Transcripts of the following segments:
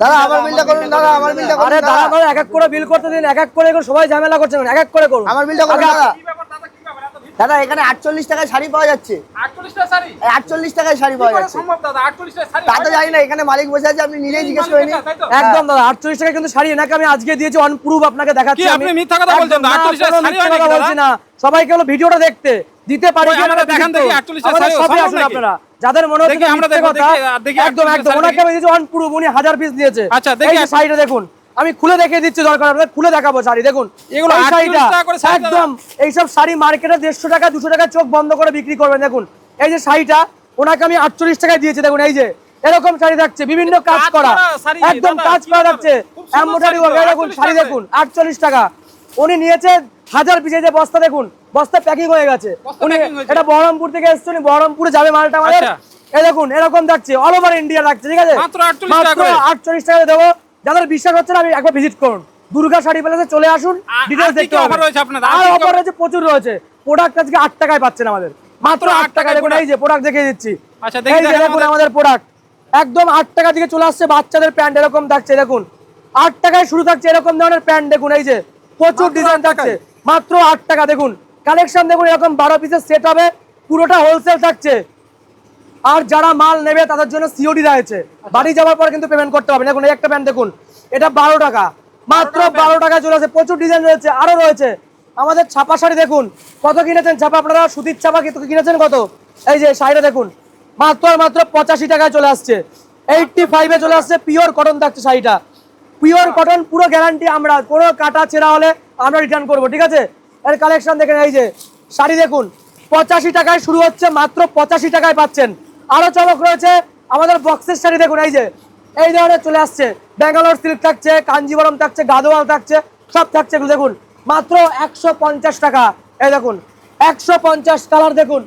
দাদা আমার বিলটা করুন দাদা আমার বিলটা করুন আরে দাদা। দাদা এক এক করে বিল করতে দিন এক এক করে এখন সবাই ঝামেলা করছেন এক এক করে করুন। আমার বিলটা করুন দাদা দাদা। কি ব্যাপার এত ভিড়? দাদা এখানে আটচল্লিশ টাকায় শাড়ি পাওয়া যাচ্ছে। 48টা শাড়ি? এই আটচল্লিশ টাকায় শাড়ি পাওয়া যাচ্ছে। সম্ভব দাদা? 48টা শাড়ি তা তো জানি না এখানে মালিক বসে আছে আপনি নিজেই জিজ্ঞেস করে নিন। একদম দাদা আটচল্লিশ টাকা কিন্তু শাড়ি এনাকে আমি আজকে দিয়েছি অন প্রুফ আপনাকে দেখাচ্ছি আপনি মিথ্যা কথা বলছেন না, 48 টাকা কোনো শাড়ি মিথ্যা কথা দাদা? বলছি না। সবাইকে হলো ভিডিওটা দেখতে। দিতে পারি কি দেখান দেখি দেখি 48 টা শাড়ি সবই সম্ভব আসুন নাকি? আপনারা। যাদের মনে হচ্ছে আমরা কথা, দেখি, একদম একদম ওনাকে আমি দিয়েছি অন প্রুফ উনি হাজার পিস দিয়েছে। আচ্ছা, দেখি এই যে দেখুন আমি খুলে দেখিয়ে দিচ্ছি দরকার আপনাদের খুলে দেখাবো শাড়ি। দেখুন এগুলো শাড়িটা একদম এইসব শাড়ি মার্কেটে দেড়শো টাকা দুশো টাকা চোখ বন্ধ করে বিক্রি করবেন। দেখুন এই যে শাড়িটা ওনাকে আমি আটচল্লিশ টাকায় দিয়েছি। দেখুন এই যে এরকম শাড়ি থাকছে বিভিন্ন কাজ করা। একদম কাজ করা? থাকছে সুন্দর শাড়ি দেখুন 48 শাড়ি দেখুন আটচল্লিশ টাকা। উনি নিয়েছে হাজার পিসে যে বস্তা দেখুন বস্তা প্যাকিং হয়ে গেছে। উনি এটা বহরমপুর থেকে এসছে উনি বহরমপুরে যাবে মালটা আমাদের। আচ্ছা। এই দেখুন এরকম থাকছে অল ওভার ইন্ডিয়া থাকছে ঠিক আছে? মাত্র 48 টাকা করে। আটচল্লিশ টাকা দেবো। যাদের বিশ্বাস হচ্ছে না আমি একবার ভিজিট করুন। দুর্গা শাড়ি প্যালেসে চলে আসুন ডিটেলস দেখতে রয়েছে আপনাদের? আর অফার রয়েছে প্রচুর রয়েছে। প্রোডাক্ট আজকে আট টাকায় পাচ্ছেন আমাদের। মাত্র আট আট টাকা টাকায় দেখুন এই যে প্রোডাক্ট দেখিয়ে দিচ্ছি। আচ্ছা, এই যে দেখুন আমাদের- প্রোডাক্ট একদম আট টাকা থেকে চলে আসছে বাচ্চাদের প্যান্ট এরকম থাকছে দেখুন। আট টাকায় শুরু থাকছে এরকম ধরনের প্যান্ট দেখুন এই যে। প্রচুর ডিজাইন থাকছে। মাত্র আট টাকা দেখুন। কালেকশন দেখুন এরকম বারো পিসের সেট হবে পুরোটা হোলসেল থাকছে। আর যারা মাল নেবে তাদের জন্য সিওডি রয়েছে বাড়ি যাওয়ার পর কিন্তু পেমেন্ট করতে হবে। দেখুন এই একটা প্যান্ট দেখুন এটা বারো টাকা। মাত্র বারো টাকা। চলে আসে। প্রচুর ডিজাইন রয়েছে আরও রয়েছে। আমাদের ছাপা শাড়ি দেখুন কত কিনেছেন? ছাপা আপনারা সুতির ছাপা কিনেছেন কত? এই যে শাড়িটা দেখুন মাত্র মাত্র পঁচাশি টাকায় চলে আসছে। এইটটি ফাইভে চলে আসছে পিওর কটন থাকছে শাড়িটা। পিওর কটন পুরো গ্যারান্টি আমরা কোনো কাটা ছেঁড়া হলে আমরা রিটার্ন করব ঠিক আছে? এর কালেকশন দেখেন, এই যে শাড়ি দেখুন, পঁচাশি টাকায় শুরু হচ্ছে, মাত্র পঁচাশি টাকায় পাচ্ছেন। আরও চমক রয়েছে, আমাদের বক্সের শাড়ি দেখুন, এই যে, এই ধরনের চলে আসছে। ব্যাঙ্গালোর সিল্ক থাকছে, কাঞ্জিবরম থাকছে, গাদোয়াল থাকছে, সব থাকছে এগুলো দেখুন। মাত্র একশো পঞ্চাশ টাকা, এই দেখুন, একশো পঞ্চাশ কালার দেখুন,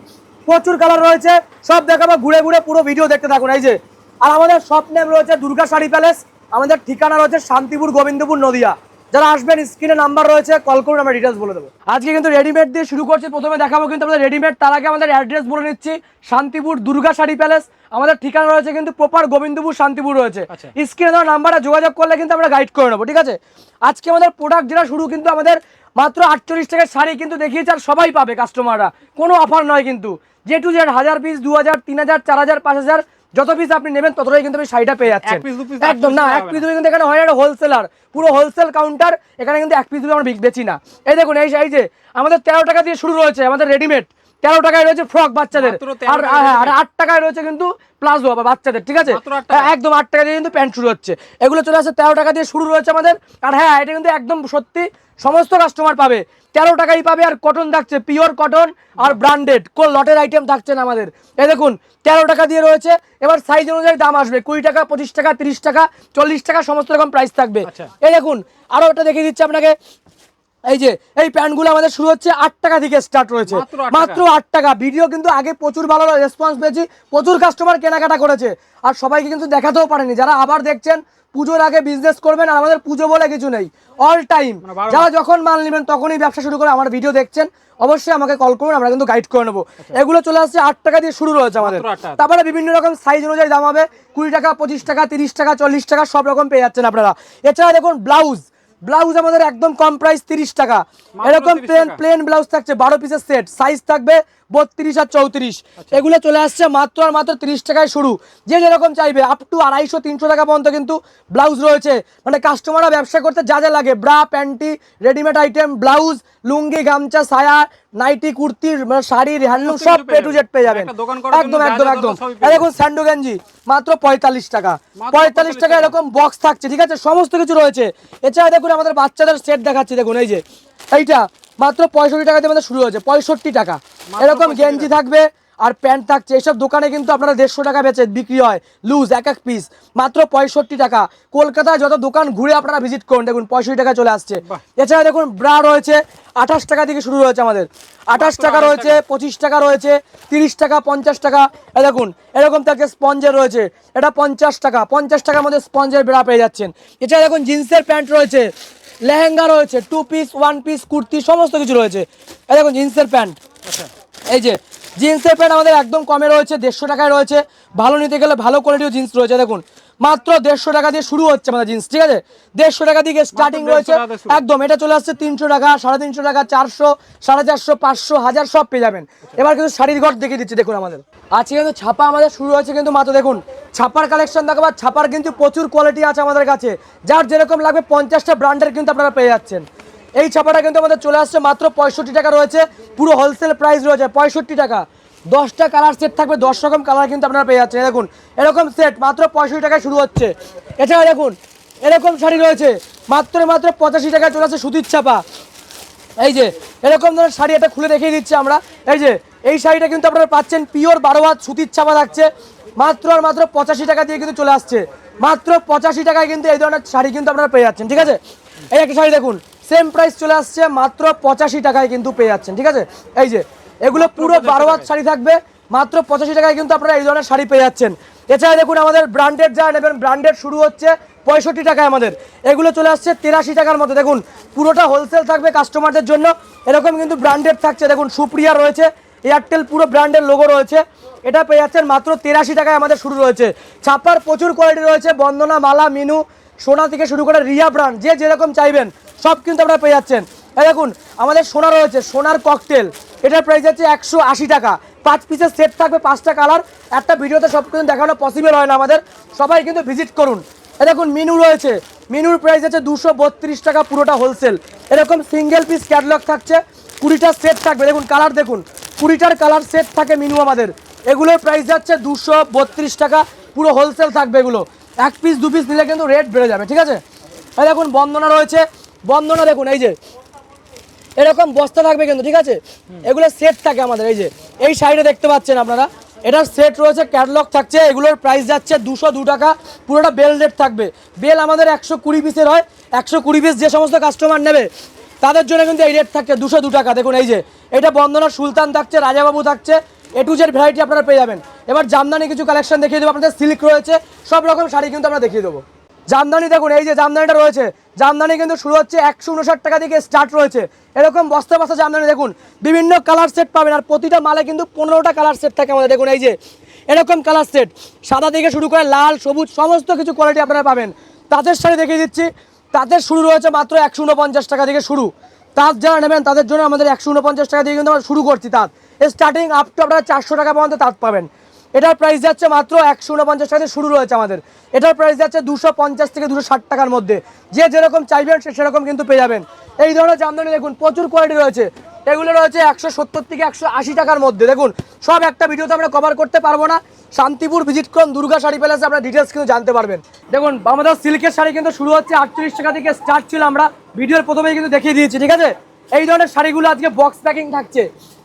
প্রচুর কালার রয়েছে, সব দেখাবো, ঘুরে ঘুরে পুরো ভিডিও দেখতে থাকুন, এই যে। আর আমাদের নেম রয়েছে দুর্গা শাড়ি প্যালেস আমাদের ঠিকানা রয়েছে শান্তিপুর গোবিন্দপুর নদিয়া। যারা আসবেন স্ক্রিনে নাম্বার রয়েছে কল করুন আমরা ডিটেলস বলে দেবো। আজকে কিন্তু রেডিমেড দিয়ে শুরু করছি। প্রথমে দেখাবো কিন্তু আমাদের রেডিমেড তার আগে আমাদের অ্যাড্রেস বলে নিচ্ছি। শান্তিপুর দুর্গা শাড়ি প্যালেস আমাদের ঠিকানা রয়েছে কিন্তু প্রপার গোবিন্দপুর শান্তিপুর রয়েছে। স্ক্রিনে দেওয়া নাম্বারে যোগাযোগ করলে কিন্তু আমরা গাইড করে নেব ঠিক আছে? আজকে আমাদের প্রোডাক্ট যেটা শুরু কিন্তু আমাদের মাত্র আটচল্লিশ টাকার শাড়ি কিন্তু দেখিয়েছে আর সবাই পাবে কাস্টমাররা কোনো অফার নয় কিন্তু। যে টু জেড হাজার পিস দু হাজার তিন হাজার চার হাজার পাঁচ হাজার যত পিস আপনি নেবেন ততটাই কিন্তু আপনি শাড়িটা পেয়ে যাচ্ছেন। একদম না এক পিস কিন্তু এখানে হয় একটা হোলসেলার পুরো হোলসেল কাউন্টার এখানে কিন্তু এক পিস আমরা বেচি না। এই দেখুন এই এই যে আমাদের তেরো টাকা দিয়ে শুরু রয়েছে আমাদের রেডিমেড তেরো টাকায় রয়েছে ফ্রক বাচ্চাদের। আর আর আট টাকায় রয়েছে কিন্তু প্লাজো আবার বাচ্চাদের ঠিক আছে। হ্যাঁ, একদম আট টাকা দিয়ে কিন্তু প্যান্ট শুরু হচ্ছে। এগুলো চলে আসছে তেরো টাকা দিয়ে শুরু রয়েছে আমাদের। আর হ্যাঁ এটা কিন্তু একদম সত্যি সমস্ত কাস্টমার পাবে। তেরো টাকাই পাবে আর কটন থাকছে পিওর কটন আর ব্র্যান্ডেড কোন লটের আইটেম থাকছে না আমাদের। এই দেখুন তেরো টাকা দিয়ে রয়েছে। এবার সাইজ অনুযায়ী দাম আসবে। কুড়ি টাকা পঁচিশ টাকা তিরিশ টাকা চল্লিশ টাকা সমস্ত রকম প্রাইস থাকবে। আচ্ছা। এই দেখুন আরও একটা দেখিয়ে দিচ্ছি আপনাকে। এই যে এই প্যান্টগুলো আমাদের শুরু হচ্ছে আট টাকা থেকে স্টার্ট রয়েছে। মাত্র আট টাকা। ভিডিও কিন্তু আগে প্রচুর ভালো রেসপন্স পেয়েছি প্রচুর কাস্টমার কেনাকাটা করেছে। আর সবাইকে কিন্তু দেখাতেও পারেনি। যারা আবার দেখছেন পুজোর আগে বিজনেস করবেন আর আমাদের পুজো বলে কিছু নেই। অল টাইম মানে যারা যখন মাল নেবেন তখনই ব্যবসা শুরু করে আমার ভিডিও দেখছেন। অবশ্যই আমাকে কল করুন আমরা কিন্তু গাইড করে নেব। এগুলো চলে আসছে আট টাকা দিয়ে শুরু রয়েছে আমাদের। তারপরে বিভিন্ন রকম সাইজ অনুযায়ী দাম হবে। কুড়ি টাকা পঁচিশ টাকা তিরিশ টাকা চল্লিশ টাকা সব রকম পেয়ে যাচ্ছেন আপনারা। এছাড়া দেখুন ব্লাউজ ব্লাউজ আমাদের একদম কম প্রাইস তিরিশ টাকা। এরকম প্লেন প্লেন ব্লাউজ থাকছে বারো পিসের সেট সাইজ থাকবে বত্রিশ আর চৌত্রিশ। আচ্ছা। এগুলো চলে আসছে মাত্র আর মাত্র তিরিশ টাকায় শুরু। যে যেরকম চাইবে আপ টু আড়াইশো তিনশো টাকা পর্যন্ত কিন্তু ব্লাউজ রয়েছে। মানে কাস্টমাররা ব্যবসা করতে যা যা লাগে bra panty readymade item blouse lungi গামছা সায়া নাইটি কুর্তি মানে শাড়ির হ্যান্ডলুম সব পে টু জেড পেয়ে যাবেন। একদম একদম একদম। দেখুন স্যান্ডো গেঞ্জি মাত্র পঁয়তাল্লিশ টাকা। পঁয়তাল্লিশ টাকা টাকা। এরকম বক্স থাকছে ঠিক আছে? সমস্ত কিছু রয়েছে। এছাড়া দেখুন আমাদের বাচ্চাদের সেট দেখাচ্ছি দেখুন এই যে। এইটা মাত্র পঁয়ষট্টি টাকা দিয়ে আমাদের শুরু হয়েছে পঁয়ষট্টি টাকা। এরকম গেঞ্জি থাকবে। আর প্যান্ট থাকছে। এইসব দোকানে কিন্তু আপনারা দেড়শো টাকা বেচে বিক্রি হয়। লুজ এক এক পিস মাত্র পঁয়ষট্টি টাকা। কলকাতায় যত দোকান ঘুরে আপনারা ভিজিট করুন। দেখুন পঁয়ষট্টি টাকা চলে আসছে। এছাড়া দেখুন ব্রা রয়েছে। আঠাশ টাকা থেকে শুরু রয়েছে আমাদের। আঠাশ টাকা রয়েছে পঁচিশ টাকা রয়েছে তিরিশ টাকা পঞ্চাশ টাকা। এ দেখুন এরকম থাকছে স্পঞ্জের রয়েছে। এটা পঞ্চাশ টাকা। পঞ্চাশ টাকার মধ্যে স্পঞ্জের ব্রা পেয়ে যাচ্ছেন। এছাড়া দেখুন জিন্সের প্যান্ট রয়েছে। লেহেঙ্গা রয়েছে। Two piece one piece kurti সমস্ত কিছু রয়েছে। এ দেখুন জিন্সের প্যান্ট। আচ্ছা। এই যে জিন্সের প্যান্ট আমাদের একদম কমে রয়েছে দেড়শো টাকায় রয়েছে। ভালো নিতে গেলে ভালো কোয়ালিটির জিন্স রয়েছে। দেখুন মাত্র দেড়শো টাকা দিয়ে শুরু হচ্ছে আমাদের জিন্স ঠিক আছে? দেড়শো টাকা দিয়ে স্টার্টিং রয়েছে। একদম এটা চলে আসছে তিনশো টাকা সাড়ে তিনশো টাকা চারশো সাড়ে চারশো পাঁচশো হাজার সব পেয়ে যাবেন। এবার কিন্তু শাড়ির ঘর দেখিয়ে দিচ্ছি দেখুন আমাদের। আজকে কিন্তু ছাপা আমাদের শুরু হয়েছে কিন্তু মাত্র দেখুন ছাপার কালেকশন দেখাবার ছাপার কিন্তু প্রচুর কোয়ালিটি আছে আমাদের কাছে। যার যেরকম লাগবে পঞ্চাশটা ব্র্যান্ডের কিন্তু আপনারা পেয়ে যাচ্ছেন। এই ছাপাটা কিন্তু আমাদের চলে আসছে, মাত্র পঁয়ষট্টি টাকা রয়েছে। পুরো হোলসেল প্রাইস রয়েছে, পঁয়ষট্টি টাকা। দশটা কালার সেট থাকবে, দশ রকম কালার কিন্তু আপনারা পেয়ে যাচ্ছেন। দেখুন, এরকম সেট মাত্র পঁয়ষট্টি টাকায় শুরু হচ্ছে। এছাড়া দেখুন, এরকম শাড়ি রয়েছে, মাত্র মাত্র পঁচাশি টাকায় চলে আসছে সুতির ছাপা। এই যে, এরকম ধরনের শাড়ি এটা খুলে দেখিয়ে দিচ্ছি আমরা। এই যে, এই শাড়িটা কিন্তু আপনারা পাচ্ছেন পিওর বারো হাত সুতির ছাপা থাকছে মাত্র আর মাত্র পঁচাশি টাকা দিয়ে কিন্তু চলে আসছে। মাত্র পঁচাশি টাকায় কিন্তু এই ধরনের শাড়ি কিন্তু আপনারা পেয়ে যাচ্ছেন, ঠিক আছে? এই একটা শাড়ি দেখুন। সেম প্রাইস চলে আসছে মাত্র পঁচাশি টাকায় কিন্তু পেয়ে যাচ্ছেন ঠিক আছে? এই যে এগুলো পুরো বারো হাত শাড়ি থাকবে মাত্র পঁচাশি টাকায় কিন্তু আপনারা এই ধরনের শাড়ি পেয়ে যাচ্ছেন। এছাড়া দেখুন আমাদের ব্র্যান্ডেড যা নেবেন ব্র্যান্ডেড শুরু হচ্ছে পঁয়ষট্টি টাকায় আমাদের। এগুলো চলে আসছে তেরাশি টাকার মতো দেখুন পুরোটা হোলসেল থাকবে কাস্টমারদের জন্য। এরকম কিন্তু ব্র্যান্ডেড থাকছে। দেখুন সুপ্রিয়া রয়েছে এয়ারটেল পুরো ব্র্যান্ডের লোগো রয়েছে। এটা পেয়ে যাচ্ছেন মাত্র তেরাশি টাকায় আমাদের শুরু রয়েছে। ছাপার প্রচুর কোয়ালিটি রয়েছে বন্দনা মালা মিনু সোনা থেকে শুরু করে রিয়া ব্র্যান্ড যে যেরকম চাইবেন। সব কিন্তু আপনারা পেয়ে যাচ্ছেন। দেখুন, আমাদের সোনা রয়েছে, সোনার ককটেল এটার প্রাইস হচ্ছে একশো টাকা। পাঁচ পিসের সেট থাকবে, পাঁচটা কালার একটা ভিডিওতে সব কিছু দেখানো পসিবল হয় না আমাদের। সবাই কিন্তু ভিজিট করুন। এ দেখুন মিনু রয়েছে। মিনুর প্রাইস আছে দুশো টাকা পুরোটা হোলসেল এরকম সিঙ্গেল পিস ক্যাটলগ থাকছে। কুড়িটা সেট থাকবে। দেখুন কালার দেখুন। কুড়িটার কালার সেট থাকে মিনু আমাদের। এগুলোর প্রাইস যাচ্ছে দুশো টাকা। পুরো হোলসেল থাকবে এগুলো। এক পিস দু পিস নিলে কিন্তু রেট বেড়ে যাবে, ঠিক আছে? দেখুন, বন্দনা রয়েছে। বন্দনা দেখুন, এই যে। এরকম বস্তা থাকবে কিন্তু, ঠিক আছে? এগুলো সেট থাকে আমাদের, এই যে। এই সাইডে দেখতে পাচ্ছেন আপনারা? এটার সেট রয়েছে ক্যাটলগ থাকছে, এগুলোর প্রাইস যাচ্ছে দুশো দু টাকা, পুরোটা বেল রেট থাকবে। বেল আমাদের একশো কুড়ি পিসের হয়, একশো কুড়ি পিস যে সমস্ত কাস্টমার নেবে, তাদের জন্য কিন্তু এই রেট থাকছে দুশো দু টাকা। দেখুন, এই যে, এটা বন্দনা সুলতান থাকছে, রাজাবাবু থাকছে এ টু জেড ভ্যারাইটি আপনারা পেয়ে যাবেন। এবার জামদানি কিছু কালেকশন দেখিয়ে দেবো, আপনাদের সিল্ক রয়েছে, সব রকম শাড়ি কিন্তু আমরা দেখিয়ে দেবো। জামদানি দেখুন, এই যে জামদানিটা রয়েছে। জামদানি কিন্তু শুরু হচ্ছে একশো উনষাট টাকা থেকে স্টার্ট রয়েছে। এরকম বস্তা বস্তা জামদানি দেখুন, বিভিন্ন কালার সেট পাবেন আর প্রতিটা মালে কিন্তু পনেরোটা কালার সেট থাকে আমাদের। দেখুন, এই যে, এরকম কালার সেট সাদা থেকে শুরু করে লাল, সবুজ, সমস্ত কিছু কোয়ালিটি আপনারা পাবেন। তাঁতের শাড়ি দেখিয়ে দিচ্ছি। তাঁতের শুরু রয়েছে মাত্র একশো উনপঞ্চাশ টাকা থেকে শুরু। তাঁত যারা নেবেন, তাদের জন্য আমাদের একশো উনপঞ্চাশ টাকা দিয়ে কিন্তু আমরা শুরু করছি তাঁত। স্টার্টিং আপ টু আপনারা চারশো টাকা পর্যন্ত তাঁত পাবেন। এটার প্রাইস যাচ্ছে মাত্র একশো উনপঞ্চাশ টাকা শুরু রয়েছে আমাদের। এটার প্রাইস যাচ্ছে দুশো পঞ্চাশ থেকে দুশো ষাট টাকার মধ্যে। যে যেরকম চাইবেন সে সেরকম কিন্তু পেয়ে যাবেন। এই ধরনের জামদানি দেখুন, প্রচুর কোয়ালিটি রয়েছে। এগুলো রয়েছে একশো সত্তর থেকে একশো আশি টাকার মধ্যে। দেখুন, সব একটা ভিডিওতে আমরা কভার করতে পারব না। শান্তিপুর ভিজিট করুন দুর্গা শাড়ি প্যালেসে আপনারা ডিটেলস কিন্তু জানতে পারবেন। দেখুন আমাদের সিল্কের শাড়ি কিন্তু শুরু হচ্ছে আটচল্লিশ টাকা থেকে স্টার্ট ছিল আমরা। ভিডিওর প্রথমেই কিন্তু দেখিয়ে দিয়েছি, ঠিক আছে? এই ধরনের শাড়িগুলো আজকে বক্স প্যাকিং থাকছে।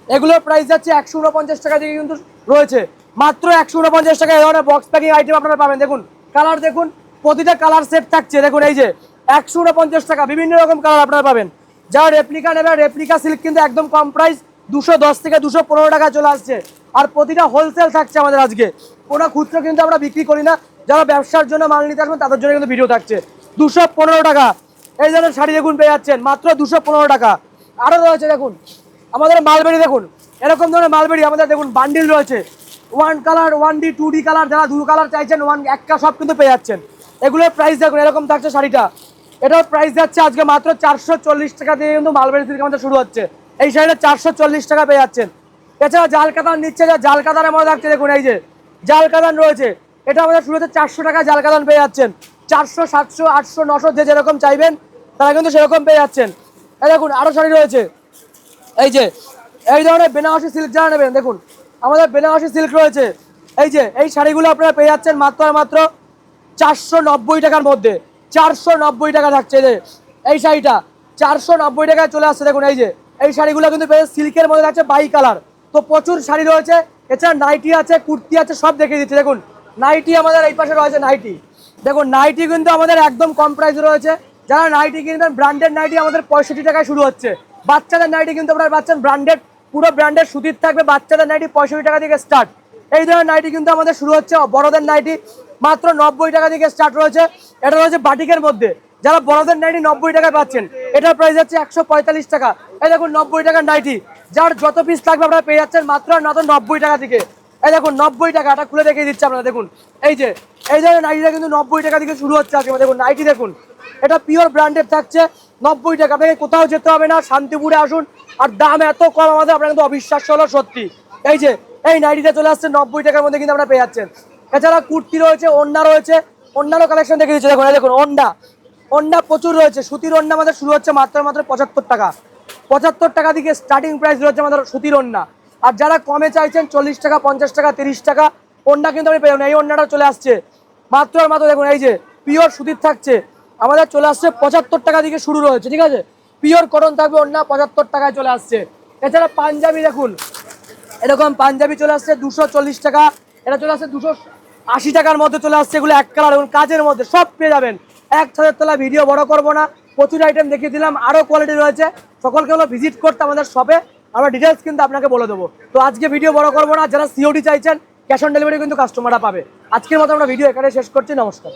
এগুলোর প্রাইস যাচ্ছে একশো উনপঞ্চাশ টাকা থেকে কিন্তু রয়েছে। মাত্র একশো উনপঞ্চাশ টাকা এই ধরনের বক্স প্যাকিং আইটেম আপনারা পাবেন। দেখুন কালার দেখুন, প্রতিটা কালার সেট থাকছে। দেখুন, এই যে, একশো উনপঞ্চাশ টাকা, বিভিন্ন রকম কালার আপনারা পাবেন। যারা রেপ্লিকা নেবে রেপ্লিকা সিল্ক কিন্তু একদম কম প্রাইস দুশো দশ থেকে দুশো পনেরো টাকা চলে আসছে। আর প্রতিটা হোলসেল থাকছে আমাদের আজকে। কোনো খুচরো কিন্তু আমরা বিক্রি করি না। যারা ব্যবসার জন্য মাল নিতে আসবেন, তাদের জন্য কিন্তু ভিডিও থাকছে। দুশো পনেরো টাকা। এই ধরনের শাড়ি দেখুন, পেয়ে যাচ্ছেন। মাত্র দুশো পনেরো টাকা। আরও রয়েছে, দেখুন, আমাদের মালবেরি দেখুন। এরকম ধরনের মালবেরি আমাদের, দেখুন বান্ডিল রয়েছে। One colour one D two D colour যারা দু কালার চাইছেন ওয়ান একটা সব কিন্তু পেয়ে যাচ্ছেন। এগুলোর প্রাইস দেখুন, এরকম থাকছে শাড়িটা। এটার প্রাইস যাচ্ছে আজকে মাত্র চারশো চল্লিশ টাকা দিয়ে কিন্তু মালবেরি সিল্ক আমাদের শুরু হচ্ছে। এই শাড়িটা চারশো চল্লিশ টাকা পেয়ে যাচ্ছেন। এছাড়া জাল কাতান নিচ্ছে, যা জাল কাতানের মধ্যে থাকছে, দেখুন এই যে জাল কাতান রয়েছে। এটা আমাদের শুরু হচ্ছে চারশো টাকা জাল কাতান পেয়ে যাচ্ছেন। চারশো, সাতশো, আটশো, নশো, যে যেরকম চাইবেন, তারা কিন্তু সেরকম পেয়ে যাচ্ছেন। এই দেখুন আরও শাড়ি রয়েছে। এই যে, এই ধরনের বেনারসি সিল্ক যারা নেবেন, দেখুন আমাদের বেনারসি সিল্ক রয়েছে। এই যে, এই শাড়িগুলো আপনারা পেয়ে যাচ্ছেন মাত্র মাত্র চারশো নব্বই টাকার মধ্যে। চারশো নব্বই টাকা থাকছে যে এই শাড়িটা চারশো নব্বই টাকায় চলে আসছে, দেখুন এই যে। এই শাড়িগুলো কিন্তু পেয়ে সিল্কের মধ্যে থাকছে, বাই কালার। তো প্রচুর শাড়ি রয়েছে। এছাড়া নাইটি আছে, কুর্তি আছে, সব দেখিয়ে দিচ্ছি। দেখুন, নাইটি আমাদের এই পাশে রয়েছে নাইটি। দেখুন, নাইটি কিন্তু আমাদের একদম কম প্রাইসে রয়েছে। যারা নাইটি কিনবেন ব্র্যান্ডেড নাইটি আমাদের পঁয়ষট্টি টাকায় শুরু হচ্ছে। বাচ্চাদের নাইটি কিন্তু আপনারা পাচ্ছেন ব্র্যান্ডেড পুরো ব্র্যান্ডের সুতির থাকবে, বাচ্চাদের নাইটি পঁয়ষট্টি টাকা থেকে স্টার্ট এই ধরনের নাইটি কিন্তু আমাদের শুরু হচ্ছে, বড়দের নাইটি মাত্র নব্বই টাকা থেকে স্টার্ট রয়েছে। এটা রয়েছে বাটিকের মধ্যে। যারা বড়দের নাইটি নব্বই টাকায় পাচ্ছেন, এটার প্রাইস হচ্ছে একশো পঁয়তাল্লিশ টাকা। এই দেখুন, নব্বই টাকার নাইটি যার যত পিস থাকবে আপনারা পেয়ে যাচ্ছেন মাত্র মাত্র নব্বই টাকা থেকে। এই দেখুন, নব্বই টাকা, এটা খুলে দেখিয়ে দিচ্ছে আপনারা দেখুন। এই যে, এই ধরনের নাইটিটা কিন্তু নব্বই টাকা থেকে শুরু হচ্ছে আজকে। দেখুন নাইটি দেখুন। এটা পিওর ব্র্যান্ডেড থাকছে। নব্বই টাকা আপনাকে কোথাও যেতে হবে না, শান্তিপুরে আসুন। আর দাম এত কম আমাদের, আপনার কিন্তু অবিশ্বাস্য হলো সত্যি। এই যে, এই নাইটিটা চলে আসছে নব্বই টাকার মধ্যে কিন্তু আপনারা পেয়ে যাচ্ছেন। এছাড়া কুর্তি রয়েছে, ওন্না রয়েছে অন্যান্য কালেকশন দেখে দিচ্ছে দেখুন দেখুন, ওন্না। ওন্না প্রচুর রয়েছে, সুতির ওন্না আমাদের শুরু হচ্ছে মাত্র মাত্র পঁচাত্তর টাকা। পঁচাত্তর টাকা থেকে স্টার্টিং প্রাইস রয়েছে আমাদের সুতির ওন্না। আর যারা কমে চাইছেন, চল্লিশ টাকা, পঞ্চাশ টাকা, তিরিশ টাকা, ওন্না কিন্তু আপনি পেয়ে এই ওন্নাটা চলে আসছে। মাত্র আর মাত্র দেখুন, এই যে পিওর সুতির থাকছে। আমাদের চলে আসছে পঁচাত্তর টাকা থেকে শুরু রয়েছে, ঠিক আছে? পিওর কটন থাকবে ওন্না পঁচাত্তর টাকায় চলে আসছে। এছাড়া পাঞ্জাবি দেখুন, এরকম পাঞ্জাবি চলে আসছে দুশো চল্লিশ টাকা, এটা চলে আসছে দুশো আশি টাকার মধ্যে চলে আসছে এগুলো এক কালার এবং কাজের মধ্যে সব পেয়ে যাবেন। এক ছাদের তলা ভিডিও বড় করব না, প্রচুর আইটেম দেখিয়ে দিলাম আরও কোয়ালিটি রয়েছে। সকলকে হলো ভিজিট করতে আমাদের শপে আমরা ডিটেলস কিন্তু আপনাকে বলে দেবো। তো আজকে ভিডিও বড় করব না, যারা সিওডি চাইছেন ক্যাশ অন ডেলিভারি কিন্তু কাস্টমাররা পাবে। আজকের মতো আমরা ভিডিও এখানে শেষ করছি, নমস্কার।